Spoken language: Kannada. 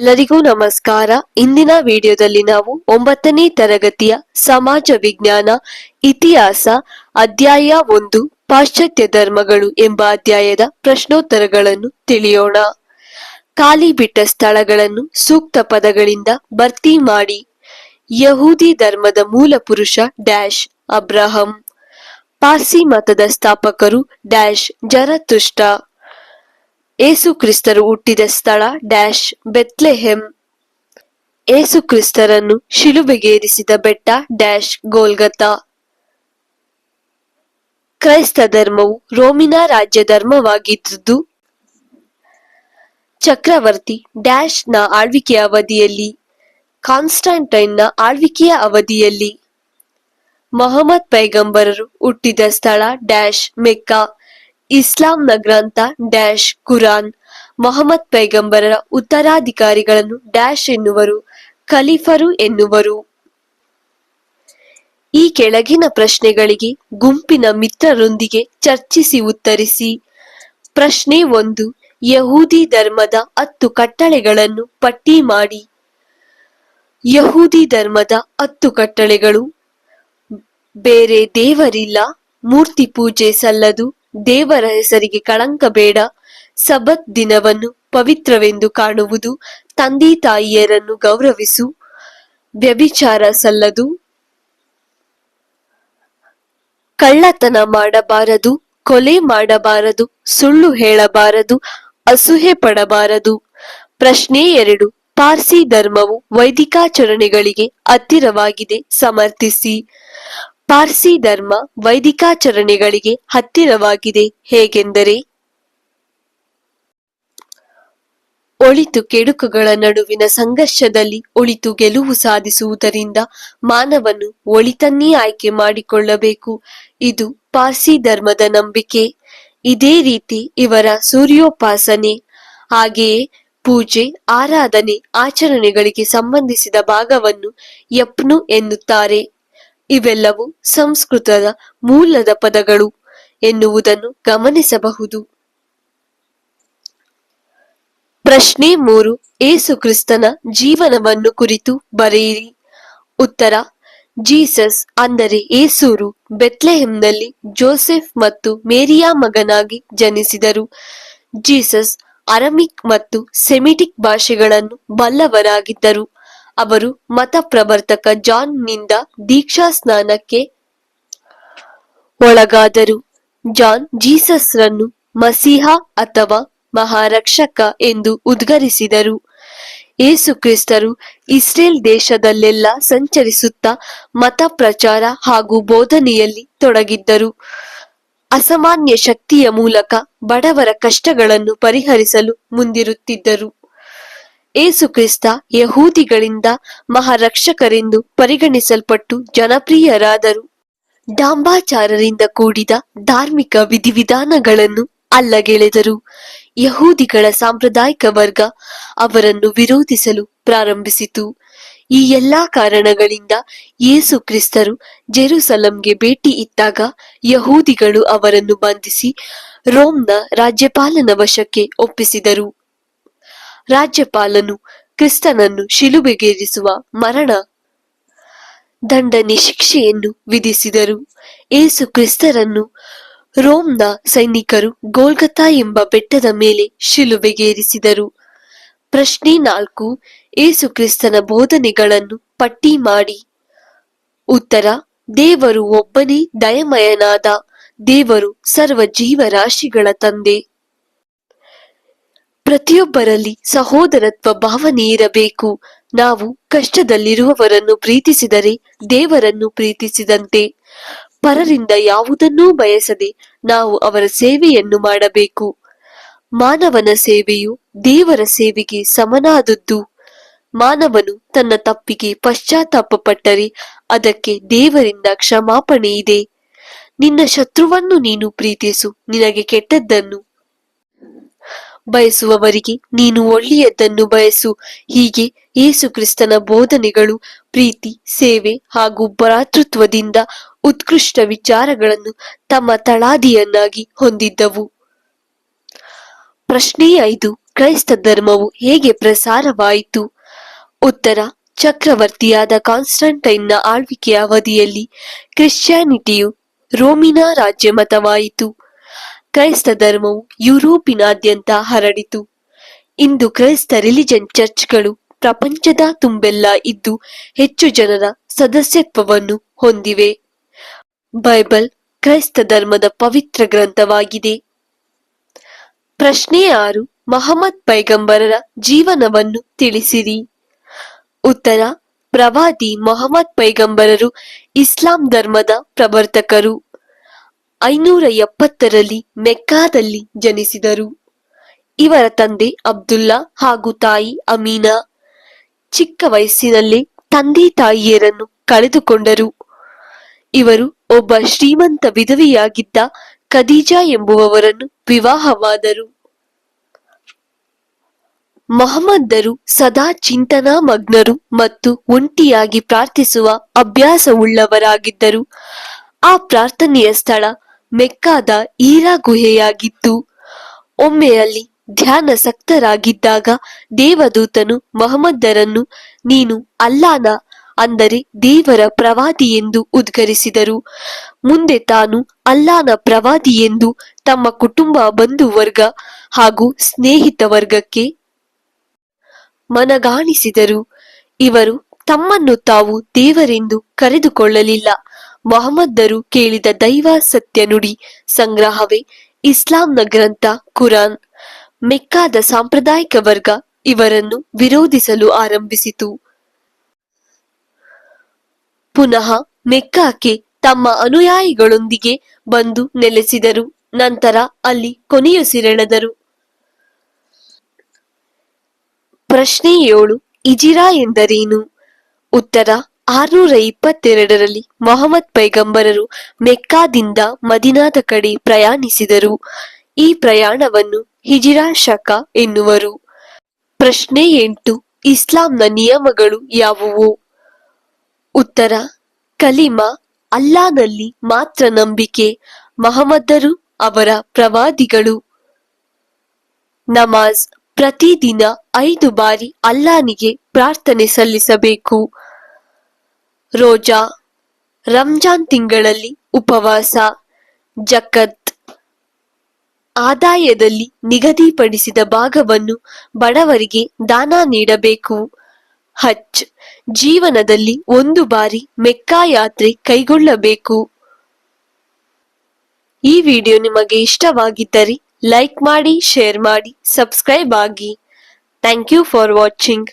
ಎಲ್ಲರಿಗೂ ನಮಸ್ಕಾರ. ಇಂದಿನ ವಿಡಿಯೋದಲ್ಲಿ ನಾವು ಒಂಬತ್ತನೇ ತರಗತಿಯ ಸಮಾಜ ವಿಜ್ಞಾನ, ಇತಿಹಾಸ, ಅಧ್ಯಾಯ ಒಂದು, ಪಾಶ್ಚಾತ್ಯ ಧರ್ಮಗಳು ಎಂಬ ಅಧ್ಯಾಯದ ಪ್ರಶ್ನೋತ್ತರಗಳನ್ನು ತಿಳಿಯೋಣ. ಖಾಲಿ ಬಿಟ್ಟ ಸ್ಥಳಗಳನ್ನು ಸೂಕ್ತ ಪದಗಳಿಂದ ಭರ್ತಿ ಮಾಡಿ. ಯಹೂದಿ ಧರ್ಮದ ಮೂಲ ಪುರುಷ ಡ್ಯಾಶ್ ಅಬ್ರಹಂ. ಪಾರ್ಸಿ ಮತದ ಸ್ಥಾಪಕರು ಡ್ಯಾಶ್ ಜರತುಷ್ಟ. ಏಸು ಕ್ರಿಸ್ತರು ಹುಟ್ಟಿದ ಸ್ಥಳ ಡ್ಯಾಶ್ ಬೆತ್ಲೆಹೆಮ್ ಏಸು ಕ್ರಿಸ್ತರನ್ನು ಶಿಲುಬೆಗೇರಿಸಿದ ಬೆಟ್ಟ ಡ್ಯಾಶ್ ಗೋಲ್ಗತಾ. ಕ್ರೈಸ್ತ ಧರ್ಮವು ರೋಮಿನ ರಾಜ್ಯ ಧರ್ಮವಾಗಿದ್ದುದು. ಚಕ್ರವರ್ತಿ ಡ್ಯಾಶ್ನ ಆಳ್ವಿಕೆಯ ಅವಧಿಯಲ್ಲಿ ಕಾನ್ಸ್ಟಂಟೈನ್ನ ಆಳ್ವಿಕೆಯ ಅವಧಿಯಲ್ಲಿ. ಮೊಹಮ್ಮದ್ ಪೈಗಂಬರರು ಹುಟ್ಟಿದ ಸ್ಥಳ ಡ್ಯಾಶ್ ಮೆಕ್ಕಾ. ಇಸ್ಲಾಂನ ಗ್ರಂಥ ಡ್ಯಾಶ್ ಕುರಾನ್. ಮೊಹಮ್ಮದ್ ಪೈಗಂಬರರ ಉತ್ತರಾಧಿಕಾರಿಗಳನ್ನು ಡ್ಯಾಶ್ ಎನ್ನುವರು, ಖಲೀಫರು ಎನ್ನುವರು. ಈ ಕೆಳಗಿನ ಪ್ರಶ್ನೆಗಳಿಗೆ ಗುಂಪಿನ ಮಿತ್ರರೊಂದಿಗೆ ಚರ್ಚಿಸಿ ಉತ್ತರಿಸಿ. ಪ್ರಶ್ನೆ ಒಂದು, ಯಹೂದಿ ಧರ್ಮದ ಹತ್ತು ಕಟ್ಟಳೆಗಳನ್ನು ಪಟ್ಟಿ ಮಾಡಿ. ಯಹೂದಿ ಧರ್ಮದ ಹತ್ತು ಕಟ್ಟಳೆಗಳು, ಬೇರೆ ದೇವರಿಲ್ಲ, ಮೂರ್ತಿ ಪೂಜೆ ಸಲ್ಲದು ದೇವರ ಹೆಸರಿಗೆ ಕಳಂಕ ಬೇಡ. ಸಬತ್ ದಿನವನ್ನು ಪವಿತ್ರವೆಂದು ಕಾಣುವುದು ತಂದೆ ತಾಯಿಯರನ್ನು ಗೌರವಿಸು. ವ್ಯಭಿಚಾರ ಸಲ್ಲದು. ಕಳ್ಳತನ ಮಾಡಬಾರದು, ಕೊಲೆ ಮಾಡಬಾರದು, ಸುಳ್ಳು ಹೇಳಬಾರದು, ಅಸೂಹೆ ಪಡಬಾರದು. ಪ್ರಶ್ನೆ ಎರಡು, ಪಾರ್ಸಿ ಧರ್ಮವು ವೈದಿಕಾಚರಣೆಗಳಿಗೆ ಹತ್ತಿರವಾಗಿದೆ, ಸಮರ್ಥಿಸಿ. ಪಾರ್ಸಿ ಧರ್ಮ ವೈದಿಕಾಚರಣೆಗಳಿಗೆ ಹತ್ತಿರವಾಗಿದೆ. ಹೇಗೆಂದರೆ, ಒಳಿತು ಕೆಡುಕುಗಳ ನಡುವಿನ ಸಂಘರ್ಷದಲ್ಲಿ ಒಳಿತು ಗೆಲುವು ಸಾಧಿಸುವುದರಿಂದ ಮಾನವನು ಒಳಿತನ್ನೇ ಆಯ್ಕೆ ಮಾಡಿಕೊಳ್ಳಬೇಕು. ಇದು ಪಾರ್ಸಿ ಧರ್ಮದ ನಂಬಿಕೆ. ಇದೇ ರೀತಿ ಇವರ ಸೂರ್ಯೋಪಾಸನೆ, ಹಾಗೆಯೇ ಪೂಜೆ, ಆರಾಧನೆ, ಆಚರಣೆಗಳಿಗೆ ಸಂಬಂಧಿಸಿದ ಭಾಗವನ್ನು ಯಪ್ನು ಎನ್ನುತ್ತಾರೆ. ಇವೆಲ್ಲವೂ ಸಂಸ್ಕೃತದ ಮೂಲದ ಪದಗಳು ಎನ್ನುವುದನ್ನು ಗಮನಿಸಬಹುದು. ಪ್ರಶ್ನೆ ಮೂರು, ಏಸು ಕ್ರಿಸ್ತನ ಜೀವನವನ್ನು ಕುರಿತು ಬರೆಯಿರಿ. ಉತ್ತರ, ಜೀಸಸ್ ಅಂದರೆ ಏಸೂರು ಬೆತ್ಲೆಹೆಮ್ನಲ್ಲಿ ಜೋಸೆಫ್ ಮತ್ತು ಮೇರಿಯಾ ಮಗನಾಗಿ ಜನಿಸಿದರು. ಜೀಸಸ್ ಅರಮಿಕ್ ಮತ್ತು ಸೆಮಿಟಿಕ್ ಭಾಷೆಗಳನ್ನು ಬಲ್ಲವರಾಗಿದ್ದರು. ಅವರು ಮತ ಪ್ರವರ್ತಕ ಜಾನ್ನಿಂದ ದೀಕ್ಷಾ ಸ್ನಾನಕ್ಕೆ ಒಳಗಾದರು. ಜಾನ್ ಜೀಸಸ್ ರನ್ನು ಮಸೀಹ ಅಥವಾ ಮಹಾರಕ್ಷಕ ಎಂದು ಉದ್ಗರಿಸಿದರು. ಏಸು ಕ್ರಿಸ್ತರು ಇಸ್ರೇಲ್ ದೇಶದಲ್ಲೆಲ್ಲ ಸಂಚರಿಸುತ್ತಾ ಮತ ಪ್ರಚಾರ ಹಾಗೂ ಬೋಧನೆಯಲ್ಲಿ ತೊಡಗಿದ್ದರು. ಅಸಾಮಾನ್ಯ ಶಕ್ತಿಯ ಮೂಲಕ ಬಡವರ ಕಷ್ಟಗಳನ್ನು ಪರಿಹರಿಸಲು ಮುಂದಿರುತ್ತಿದ್ದರು. ಏಸು ಕ್ರಿಸ್ತ ಯಹೂದಿಗಳಿಂದ ಮಹಾರಕ್ಷಕರೆಂದು ಪರಿಗಣಿಸಲ್ಪಟ್ಟು ಜನಪ್ರಿಯರಾದರು. ಡಾಂಬಾಚಾರರಿಂದ ಕೂಡಿದ ಧಾರ್ಮಿಕ ವಿಧಿವಿಧಾನಗಳನ್ನು ಅಲ್ಲಗೆಳೆದರು. ಯಹೂದಿಗಳ ಸಾಂಪ್ರದಾಯಿಕ ವರ್ಗ ಅವರನ್ನು ವಿರೋಧಿಸಲು ಪ್ರಾರಂಭಿಸಿತು. ಈ ಎಲ್ಲಾ ಕಾರಣಗಳಿಂದ ಯೇಸು ಕ್ರಿಸ್ತರು ಜೆರುಸಲಂಗೆ ಭೇಟಿ ಇದ್ದಾಗ ಯಹೂದಿಗಳು ಅವರನ್ನು ಬಂಧಿಸಿ ರೋಮ್ನ ರಾಜ್ಯಪಾಲನ ವಶಕ್ಕೆ ಒಪ್ಪಿಸಿದರು. ರಾಜ್ಯಪಾಲನು ಕ್ರಿಸ್ತನನ್ನು ಶಿಲುಬೆಗೇರಿಸುವ ಮರಣ ದಂಡನೆ ಶಿಕ್ಷೆಯನ್ನು ವಿಧಿಸಿದರು. ಏಸು ಕ್ರಿಸ್ತರನ್ನು ರೋಮ್ನ ಸೈನಿಕರು ಗೋಲ್ಗತಾ ಎಂಬ ಬೆಟ್ಟದ ಮೇಲೆ ಶಿಲುಬೆಗೇರಿಸಿದರು. ಪ್ರಶ್ನೆ ನಾಲ್ಕು, ಏಸು ಕ್ರಿಸ್ತನ ಬೋಧನೆಗಳನ್ನು ಪಟ್ಟಿ ಮಾಡಿ. ಉತ್ತರ, ದೇವರು ಒಬ್ಬನೇ ದಯಮಯನಾದ ದೇವರು ಸರ್ವ ಜೀವರಾಶಿಗಳ ತಂದೆ. ಪ್ರತಿಯೊಬ್ಬರಲ್ಲಿ ಸಹೋದರತ್ವ ಭಾವನೆ ಇರಬೇಕು. ನಾವು ಕಷ್ಟದಲ್ಲಿರುವವರನ್ನು ಪ್ರೀತಿಸಿದರೆ ದೇವರನ್ನು ಪ್ರೀತಿಸಿದಂತೆ. ಪರರಿಂದ ಯಾವುದನ್ನೂ ಬಯಸದೆ ನಾವು ಅವರ ಸೇವೆಯನ್ನು ಮಾಡಬೇಕು. ಮಾನವನ ಸೇವೆಯು ದೇವರ ಸೇವೆಗೆ ಸಮನಾದದ್ದು. ಮಾನವನು ತನ್ನ ತಪ್ಪಿಗೆ ಪಶ್ಚಾತ್ತಾಪ ಪಟ್ಟರೆ ಅದಕ್ಕೆ ದೇವರಿಂದ ಕ್ಷಮಾಪಣೆ ಇದೆ. ನಿನ್ನ ಶತ್ರುವನ್ನು ನೀನು ಪ್ರೀತಿಸು. ನಿನಗೆ ಕೆಟ್ಟದ್ದನ್ನು ಬಯಸುವವರಿಗೆ ನೀನು ಒಳ್ಳೆಯದನ್ನು ಬಯಸು. ಹೀಗೆ ಯೇಸು ಕ್ರಿಸ್ತನ ಬೋಧನೆಗಳು, ಪ್ರೀತಿ, ಸೇವೆ ಹಾಗೂ ಭ್ರಾತೃತ್ವದಿಂದ ಉತ್ಕೃಷ್ಟ ವಿಚಾರಗಳನ್ನು ತಮ್ಮ ತಳಾದಿಯನ್ನಾಗಿ ಹೊಂದಿದ್ದವು. ಪ್ರಶ್ನೆ ಐದು, ಕ್ರೈಸ್ತ ಧರ್ಮವು ಹೇಗೆ ಪ್ರಸಾರವಾಯಿತು? ಉತ್ತರ, ಚಕ್ರವರ್ತಿಯಾದ ಕಾನ್ಸ್ಟಂಟೈನ್ನ ಆಳ್ವಿಕೆಯ ಅವಧಿಯಲ್ಲಿ ಕ್ರಿಶ್ಚಿಯಾನಿಟಿಯು ರೋಮಿನಾ ರಾಜ್ಯ ಮತವಾಯಿತು ಕ್ರೈಸ್ತ ಧರ್ಮವು ಯುರೋಪಿನಾದ್ಯಂತ ಹರಡಿತು. ಇಂದು ಕ್ರೈಸ್ತ ರಿಲಿಜನ್ ಚರ್ಚ್ಗಳು ಪ್ರಪಂಚದ ತುಂಬೆಲ್ಲ ಇದ್ದು ಹೆಚ್ಚು ಜನರ ಸದಸ್ಯತ್ವವನ್ನು ಹೊಂದಿವೆ. ಬೈಬಲ್ ಕ್ರೈಸ್ತ ಧರ್ಮದ ಪವಿತ್ರ ಗ್ರಂಥವಾಗಿದೆ. ಪ್ರಶ್ನೆ ಆರು, ಮಹಮ್ಮದ್ ಪೈಗಂಬರರ ಜೀವನವನ್ನು ತಿಳಿಸಿರಿ. ಉತ್ತರ, ಪ್ರವಾದಿ ಮೊಹಮ್ಮದ್ ಪೈಗಂಬರರು ಇಸ್ಲಾಂ ಧರ್ಮದ ಪ್ರವರ್ತಕರು. ಐನೂರ ಎಪ್ಪತ್ತರಲ್ಲಿ ಮೆಕ್ಕಾದಲ್ಲಿ ಜನಿಸಿದರು. ಇವರ ತಂದೆ ಅಬ್ದುಲ್ಲಾ ಹಾಗೂ ತಾಯಿ ಅಮೀನಾ. ಚಿಕ್ಕ ವಯಸ್ಸಿನಲ್ಲೇ ತಂದೆ ತಾಯಿಯರನ್ನು ಕಳೆದುಕೊಂಡರು. ಇವರು ಒಬ್ಬ ಶ್ರೀಮಂತ ವಿಧವೆಯಾಗಿದ್ದ ಖದೀಜಾ ಎಂಬುವವರನ್ನು ವಿವಾಹವಾದರು. ಮೊಹಮ್ಮದ್ದರು ಸದಾ ಚಿಂತನಾ ಮಗ್ನರು ಮತ್ತು ಒಂಟಿಯಾಗಿ ಪ್ರಾರ್ಥಿಸುವ ಅಭ್ಯಾಸವುಳ್ಳವರಾಗಿದ್ದರು. ಆ ಪ್ರಾರ್ಥನೆಯ ಸ್ಥಳ ಮೆಕ್ಕಾದ ಈರಾ ಗುಹೆಯಾಗಿತ್ತು ಒಮ್ಮೆ ಅಲ್ಲಿ ಧ್ಯಾನಸಕ್ತರಾಗಿದ್ದಾಗ ದೇವದೂತನು ಮೊಹಮ್ಮದರನ್ನು, ನೀನು ಅಲ್ಲಾನ? ಅಂದರೆ ದೇವರ ಪ್ರವಾದಿ ಎಂದು ಉದ್ಗರಿಸಿದರು. ಮುಂದೆ ತಾನು ಅಲ್ಲಾನ ಪ್ರವಾದಿ ಎಂದು ತಮ್ಮ ಕುಟುಂಬ ಬಂಧು ವರ್ಗ ಹಾಗೂ ಸ್ನೇಹಿತ ವರ್ಗಕ್ಕೆ ಮನಗಾಣಿಸಿದರು. ಇವರು ತಮ್ಮನ್ನು ತಾವು ದೇವರೆಂದು ಕರೆದುಕೊಳ್ಳಲಿಲ್ಲ. ಮೊಹಮ್ಮದರು ಕೇಳಿದ ದೈವ ಸತ್ಯ ನುಡಿ ಸಂಗ್ರಹವೇ ಇಸ್ಲಾಂನ ಗ್ರಂಥ ಕುರಾನ್. ಮೆಕ್ಕಾದ ಸಾಂಪ್ರದಾಯಿಕ ವರ್ಗ ಇವರನ್ನು ವಿರೋಧಿಸಲು ಆರಂಭಿಸಿತು. ಪುನಃ ಮೆಕ್ಕಾಕ್ಕೆ ತಮ್ಮ ಅನುಯಾಯಿಗಳೊಂದಿಗೆ ಬಂದು ನೆಲೆಸಿದರು. ನಂತರ ಅಲ್ಲಿ ಕೊನೆಯುಸಿರೆಳೆದರು ಪ್ರಶ್ನೆ ಏಳು, ಇಜಿರಾ ಎಂದರೇನು? ಉತ್ತರ ಆರುನೂರ ಇಪ್ಪತ್ತೆರಡರಲ್ಲಿ ಮೊಹಮ್ಮದ್ ಪೈಗಂಬರರು ಮೆಕ್ಕಾದಿಂದ ಮದಿನಾದ ಕಡೆ ಪ್ರಯಾಣಿಸಿದರು. ಈ ಪ್ರಯಾಣವನ್ನು ಹಿಜಿರಾ ಶಕ ಎನ್ನುವರು. ಪ್ರಶ್ನೆ ಎಂಟು, ಇಸ್ಲಾಂನ ನಿಯಮಗಳು ಯಾವುವು? ಉತ್ತರ, ಕಲಿಮಾ ಅಲ್ಲಾನಲ್ಲಿ ಮಾತ್ರ ನಂಬಿಕೆ ಮಹಮ್ಮದರು ಅವರ ಪ್ರವಾದಿಗಳು. ನಮಾಜ್ ಪ್ರತಿದಿನ ಐದು ಬಾರಿ ಅಲ್ಲಾನಿಗೆ ಪ್ರಾರ್ಥನೆ ಸಲ್ಲಿಸಬೇಕು. ರೋಜಾ, ರಂಜಾನ್ ತಿಂಗಳಲ್ಲಿ ಉಪವಾಸ, ಜಕತ್, ಆದಾಯದಲ್ಲಿ ನಿಗದಿಪಡಿಸಿದ ಭಾಗವನ್ನು ಬಡವರಿಗೆ ದಾನ ನೀಡಬೇಕು. ಹಜ್, ಜೀವನದಲ್ಲಿ ಒಂದು ಬಾರಿ ಮೆಕ್ಕಾ ಯಾತ್ರೆ ಕೈಗೊಳ್ಳಬೇಕು. ಈ ವಿಡಿಯೋ ನಿಮಗೆ ಇಷ್ಟವಾಗಿದ್ದರೆ ಲೈಕ್ ಮಾಡಿ, ಶೇರ್ ಮಾಡಿ, ಸಬ್ಸ್ಕ್ರೈಬ್ ಆಗಿ. Thank you for watching.